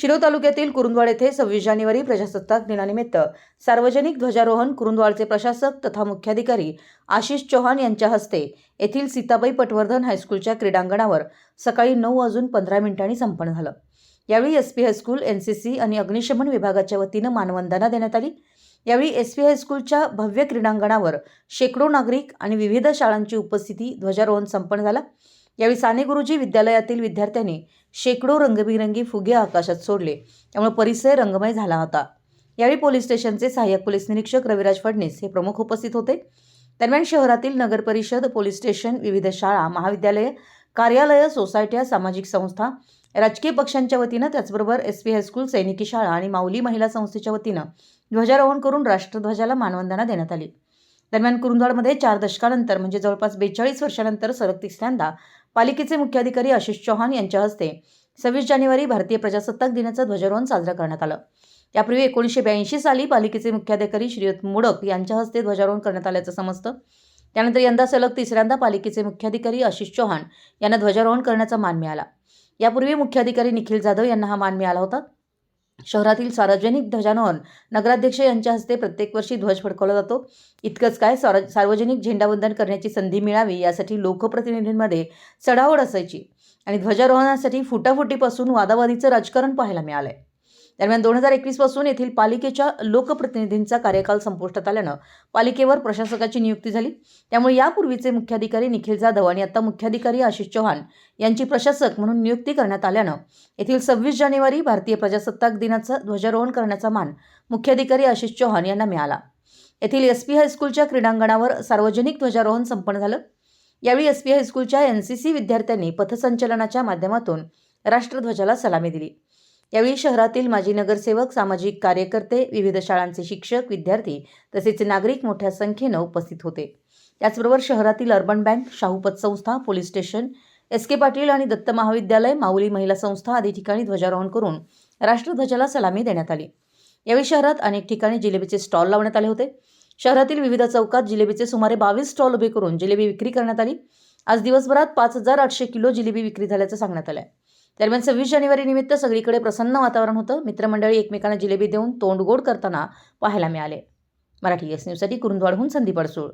शिरो तालुक्यातील कुरुंदवाड येथे सव्वीस जानेवारी प्रजासत्ताक दिनानिमित्त सार्वजनिक ध्वजारोहण कुरुंदवाडचे प्रशासक तथा मुख्याधिकारी आशिष चौहान यांच्या हस्ते येथील सीताबाई पटवर्धन हायस्कूलच्या क्रीडांगणावर सकाळी नऊ वाजून पंधरा मिनिटांनी संपन्न झालं. यावेळी S P high school N C C आणि अग्निशमन विभागाच्या वतीनं मानवंदना देण्यात आली. यावेळी एस पी हायस्कूलच्या भव्य क्रीडांगणावर शेकडो नागरिक आणि विविध शाळांची उपस्थिती ध्वजारोहण संपन्न झाला. यावेळी साने गुरुजी विद्यालयातील विद्यार्थ्यांनी शेकडो रंगबिरंगी फुगे आकाशात सोडले. त्यामुळे परिसर रंगमय झाला होता. यावेळी पोलीस स्टेशनचे सहाय्यक पोलीस निरीक्षक रविराज फडणीस हे प्रमुख उपस्थित होते. दरम्यान शहरातील नगर परिषद पोलीस स्टेशन विविध शाळा महाविद्यालये कार्यालयं सोसायट्या सामाजिक संस्था राजकीय पक्षांच्या वतीनं त्याचबरोबर एस पी हायस्कूल सैनिकी शाळा आणि माऊली महिला संस्थेच्या वतीनं ध्वजारोहण करून राष्ट्रध्वजाला मानवंदना देण्यात आली. दरम्यान कुरुंदवाडमध्ये चार दशकानंतर म्हणजे जवळपास बेचाळीस वर्षानंतर सलग तिसऱ्यांदा पालिकेचे मुख्याधिकारी आशिष चौहान यांच्या हस्ते सव्वीस जानेवारी भारतीय प्रजासत्ताक दिनाचं ध्वजारोहण साजरं करण्यात आलं. यापूर्वी एकोणीसशे ब्याऐंशी साली पालिकेचे मुख्याधिकारी श्रीयुत मोडक यांच्या हस्ते ध्वजारोहण करण्यात आल्याचं समजतं. त्यानंतर यंदा सलग तिसऱ्यांदा पालिकेचे मुख्याधिकारी आशिष चौहान यांना ध्वजारोहण करण्याचा मान मिळाला. यापूर्वी मुख्याधिकारी निखिल जाधव यांना हा मान मिळाला होता. शहरातील सार्वजनिक ध्वजारोहण नगराध्यक्ष यांच्या हस्ते प्रत्येक वर्षी ध्वज फडकवला जातो. इतकंच काय सार्वजनिक झेंडावंदन करण्याची संधी मिळावी यासाठी लोकप्रतिनिधींमध्ये चढावड असायची आणि ध्वजारोहणासाठी फुटाफुटीपासून वादावादीचं राजकारण पाहायला मिळालंय. दरम्यान दोन हजार एकवीसपासून येथील पालिकेच्या लोकप्रतिनिधींचा कार्यकाल संपुष्टात आल्यानं पालिकेवर प्रशासकाची नियुक्ती झाली. त्यामुळे यापूर्वीचे मुख्याधिकारी निखिल जाधव आणि आता मुख्याधिकारी आशिष चौहान यांची प्रशासक म्हणून नियुक्ती करण्यात आल्यानं येथील सव्वीस जानेवारी भारतीय प्रजासत्ताक दिनाचं ध्वजारोहण करण्याचा मान मुख्याधिकारी आशिष चौहान यांना मिळाला. येथील एस पी हायस्कूलच्या क्रीडांगणावर सार्वजनिक ध्वजारोहण संपन्न झालं. यावेळी एस पी हायस्कूलच्या एन सी सी विद्यार्थ्यांनी पथसंचलनाच्या माध्यमातून राष्ट्रध्वजाला सलामी दिली. यावेळी शहरातील माजी नगरसेवक सामाजिक कार्यकर्ते विविध शाळांचे शिक्षक विद्यार्थी तसेच नागरिक मोठ्या संख्येनं उपस्थित होते. त्याचबरोबर शहरातील अर्बन बँक शाहूपत संस्था police station S K Patil आणि दत्त महाविद्यालय माऊली महिला संस्था आदी ठिकाणी ध्वजारोहण करून राष्ट्रध्वजाला सलामी देण्यात आली. यावेळी शहरात अनेक ठिकाणी जिलेबीचे स्टॉल लावण्यात आले होते. शहरातील विविध चौकात जिलेबीचे सुमारे बावीस स्टॉल उभे करून जिलेबी विक्री करण्यात आली. आज दिवसभरात पाच हजार आठशे किलो जिलेबी विक्री झाल्याचं सांगण्यात आलं आहे दरम्यान सव्वीस जानेवारी निमित्त सगळीकडे प्रसन्न वातावरण होतं. मित्रमंडळी एकमेकांना जिलेबी देऊन तोंड गोड करताना पाहायला मिळाले. मराठी एस न्यूजसाठी कुरुंदवाडहून संदीप अडसूळ.